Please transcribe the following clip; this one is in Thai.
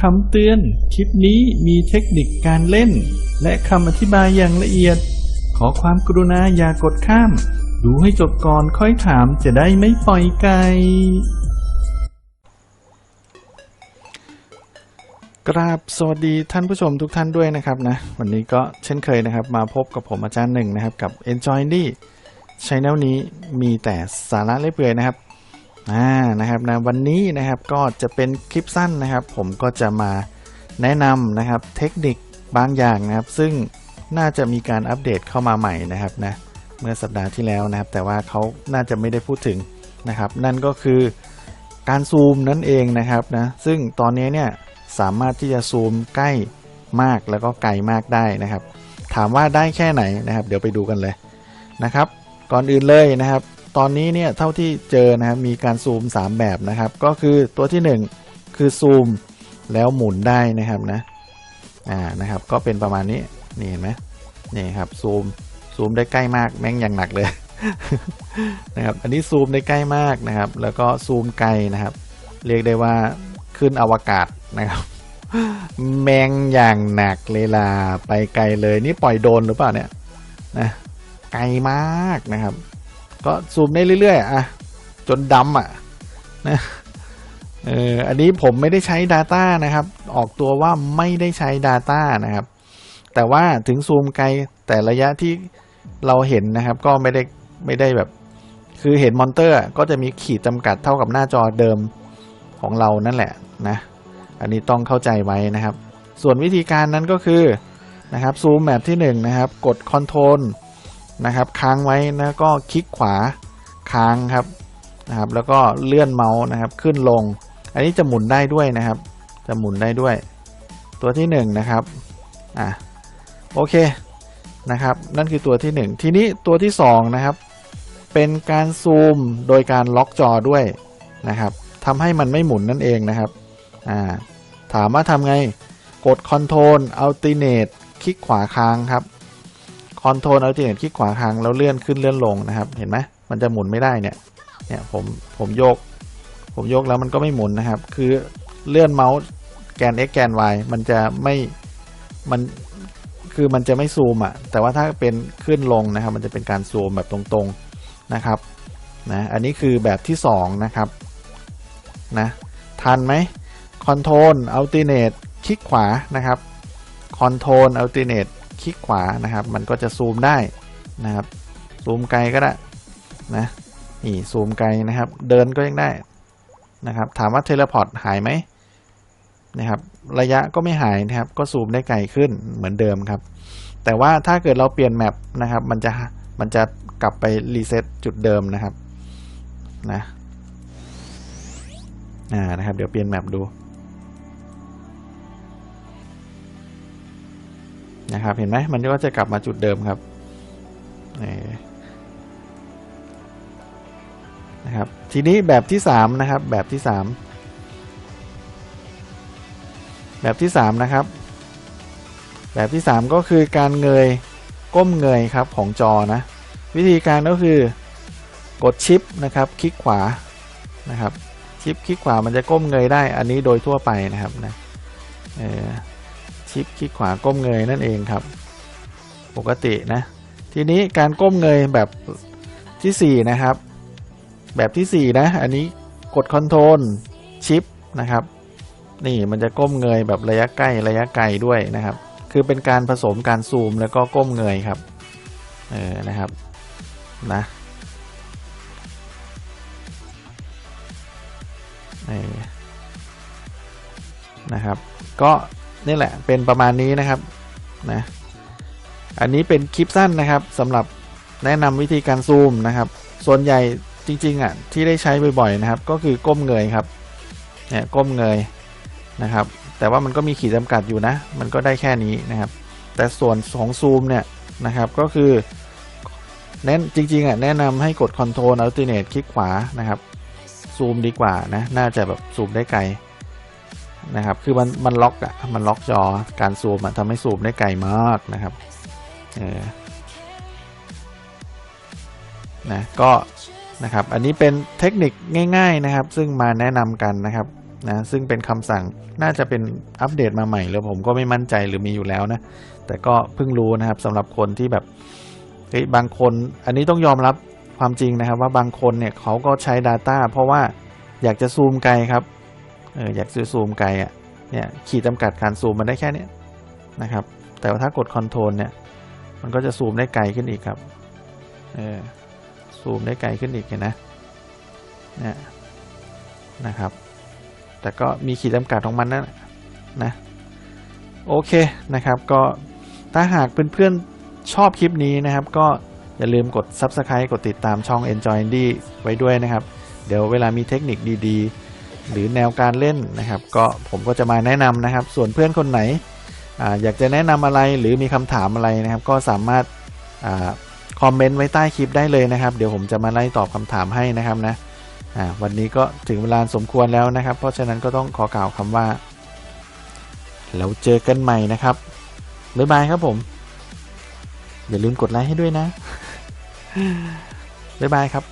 คำเตือน คลิปนี้มีเทคนิคการเล่น และคำอธิบายอย่างละเอียด ขอความกรุณาอย่ากดข้าม ดูให้จบก่อนค่อยถามจะได้ไม่ปล่อยไกลกราบสวัสดีท่านผู้ชมทุกท่านด้วยนะครับนะ วันนี้ก็เช่นเคยนะครับ มาพบกับผมอาจารย์หนึ่งนะครับ กับ Enjoy d ช n แนลนี้มีแต่สาระเล่อยเปื่อยนะครับ อ่านะครับนะวันนี้นะครับก็จะเป็นคลิปสั้นนะครับ ผมก็จะมาแนะนำนะครับเทคนิคบางอย่างนะครับ ซึ่งน่าจะมีการอัปเดตเข้ามาใหม่นะครับนะเมื่อสัปดาห์ที่แล้วนะครับ แต่ว่าเขาน่าจะไม่ได้พูดถึงนะครับ นั่นก็คือการซูมนั่นเองนะครับนะซึ่งตอนนี้เนี่ยสามารถที่จะซูมใกล้มากแล้วก็ไกลมากได้นะครับ ถามว่าได้แค่ไหนนะครับ เดี๋ยวไปดูกันเลยนะครับ ก่อนอื่นเลยนะครับ ตอนนี้เนี่ยเท่าที่เจอนะครับมีการซูม 3 แบบนะครับ ก็คือตัวที่ 1 คือซูมแล้วหมุนได้นะครับนะอ่านะครับ ก็เป็นประมาณนี้นี่เห็นไหมนี่ครับซูมซูมได้ใกล้มากแม่งอย่างหนักเลยนะครับอันนี้ซูมได้ใกล้มากนะครับ แล้วก็ซูมไกลนะครับ เรียกได้ว่าขึ้นอวกาศนะครับ แมงอย่างหนักเลยล่ะไปไกลเลยนี่ปล่อยโดนหรือเปล่าเนี่ยนะไกลมากนะครับ ก็ซูมได้เรื่อยๆอะจนดำอะนะเอออันนี้ผมไม่ได้ใช้ Data นะครับ ออกตัวว่าไม่ได้ใช้ Data นะครับ แต่ว่าถึงซูมไกลแต่ระยะที่เราเห็นนะครับ ก็ไม่ได้ไม่ได้แบบ คือเห็นมอนเตอร์ก็จะมีขีดจำกัดเท่ากับหน้าจอเดิมของเรานั่นแหละนะอันนี้ต้องเข้าใจไว้นะครับ ส่วนวิธีการนั้นก็คือนะครับซูมแบบที่1นนะครับ กด Ctrl นะครับค้างไว้นะก็คลิกขวาค้างครับนะครับ แล้วก็เลื่อนเมาส์นะครับขึ้นลง อันนี้จะหมุนได้ด้วยนะครับ จะหมุนได้ด้วย ตัวที่1นนะครับอะโอเคนะครับ นั่นคือตัวที่ 1 ทีนี้ตัวที่ 2 นะครับ เป็นการซูมโดยการล็อกจอด้วยนะครับทำให้มันไม่หมุนนั่นเองนะครับอ่าถามว่าทำไงกด Ctrl Alternate คลิกขวาค้างครับ คอนโทรลเอาเทียนคลิกขวาค้างแล้วเลื่อนขึ้นเลื่อนลงนะครับ เห็นไหมมันจะหมุนไม่ได้เนี่ย เนี่ยผมผมโยก ผมโยกแล้วมันก็ไม่หมุนนะครับ คือเลื่อนเมาส์แกน x แกน y มันจะไม่ มันคือมันจะไม่ซูมอะ่ะแต่ว่าถ้าเป็นขึ้นลงนะครับ มันจะเป็นการซูมแบบตรงๆนะครับนะอันนี้คือแบบที่ 2 นะครับนะทันไหมคอนโทรลอัลติเนตคลิกขวานะครับคอนโทรลอัลติเนต ลิกขวานะครับ มันก็จะซูมได้นะครับ ซูมไกลก็ได้นะนี่ซูมไกลนะครับ เดินก็ยังได้นะครับ ถามว่าเทเลพอร์ตหายไหมนะครับ ระยะก็ไม่หายนะครับ ก็ซูมได้ไกลขึ้นเหมือนเดิมครับ แต่ว่าถ้าเกิดเราเปลี่ยนแมปนะครับ มันจะมันจะกลับไปรีเซ็ตจุดเดิมนะครับนะอ่านะครับ เดี๋ยวเปลี่ยนแมปดู นะครับ เห็นไหมมันก็จะกลับมาจุดเดิมครับนะครับ ทีนี้แบบที่สามนะครับ แบบที่สามแบบที่สามนะครับ แบบที่สามก็คือการเงยก้มเงยครับของจอนะ วิธีการก็คือกดชิปนะครับคลิกขวานะครับชิปคลิกขวามันจะก้มเงยได้อันนี้โดยทั่วไปนะครับนะเออิปคลิกขวาก้มเงยนั่นเองครับ ปกตินะ ทีนี้การก้มเงยแบบที่4นะครับ แบบที่4นะ อันนี้กดคอนโทรลชิปนะครับ นี่มันจะก้มเงยแบบระยะใกล้ระยะไกลด้วยนะครับ คือเป็นการผสมการซูมแล้วก็ก้มเงยครับ เออ นะครับ นะนะครับ ก็ นี่แหละ เป็นประมาณนี้นะครับนะอันนี้เป็นคลิปสั้นนะครับสำหรับแนะนำวิธีการซูมนะครับ ส่วนใหญ่จริงๆอะที่ได้ใช้บ่อยๆนะครับ ก็คือก้มเงยครับเนี่ยก้มเงยนะครับ แต่ว่ามันก็มีขีดจำกัดอยู่นะ มันก็ได้แค่นี้นะครับ แต่ส่วนของซูมเนี่ยนะครับก็คือเน้นจริงๆอะแนะนำให้กด Ctrl Alternate คลิกขวานะครับซูมดีกว่านะ น่าจะแบบซูมได้ไกล นะครับ คือมันมันล็อกอะมันล็อกจอ การซูมทำให้ซูมได้ไกลมากนะครับ เออ นะ ก็ นะครับ อันนี้เป็นเทคนิคง่าย ๆนะครับ ซึ่งมาแนะนำกันนะครับ นะ ซึ่งเป็นคำสั่ง น่าจะเป็นอัปเดตมาใหม่หรือผมก็ไม่มั่นใจหรือมีอยู่แล้วนะ แต่ก็เพิ่งรู้นะครับสำหรับคนที่แบบ เฮ้ย บางคน อันนี้ต้องยอมรับความจริงนะครับ ว่าบางคนเนี่ยเขาก็ใช้ Data เพราะว่าอยากจะซูมไกลครับ เอออยากจะซูมไกลอะเนี่ยขีดจำกัดการซูมมันได้แค่นี้นะครับ แต่ว่าถ้ากดคอนโทรลเนี่ย มันก็จะซูมได้ไกลขึ้นอีกครับเออซูมได้ไกลขึ้นอีกเห็นนะเนี่ยนะครับ แต่ก็มีขีดจำกัดของมันนะนะโอเคนะครับก็ถ้าหากเพื่อนๆชอบคลิปนี้นะครับ ก็อย่าลืมกด Subscribe กดติดตามช่อง Enjoy Indie ไว้ด้วยนะครับ เดี๋ยวเวลามีเทคนิคดีๆ หรือแนวการเล่นนะครับ ก็ผมก็จะมาแนะนำนะครับ ส่วนเพื่อนคนไหนออยากจะแนะนำอะไรหรือมีคำถามอะไรนะครับ ก็สามารถอคอมเมนต์ไว้ใต้คลิปได้เลยนะครับ เดี๋ยวผมจะมาไล่ตอบคำถามให้นะครับนะวันนี้ก็ถึงเวลาสมควรแล้วนะครับ เพราะฉะนั้นก็ต้องขอกล่าวคำว่าแล้วเจอกันใหม่นะครับบ๊ายบายครับผม อย่าลืมกดไลค์ให้ด้วยนะบ๊ายบายครับ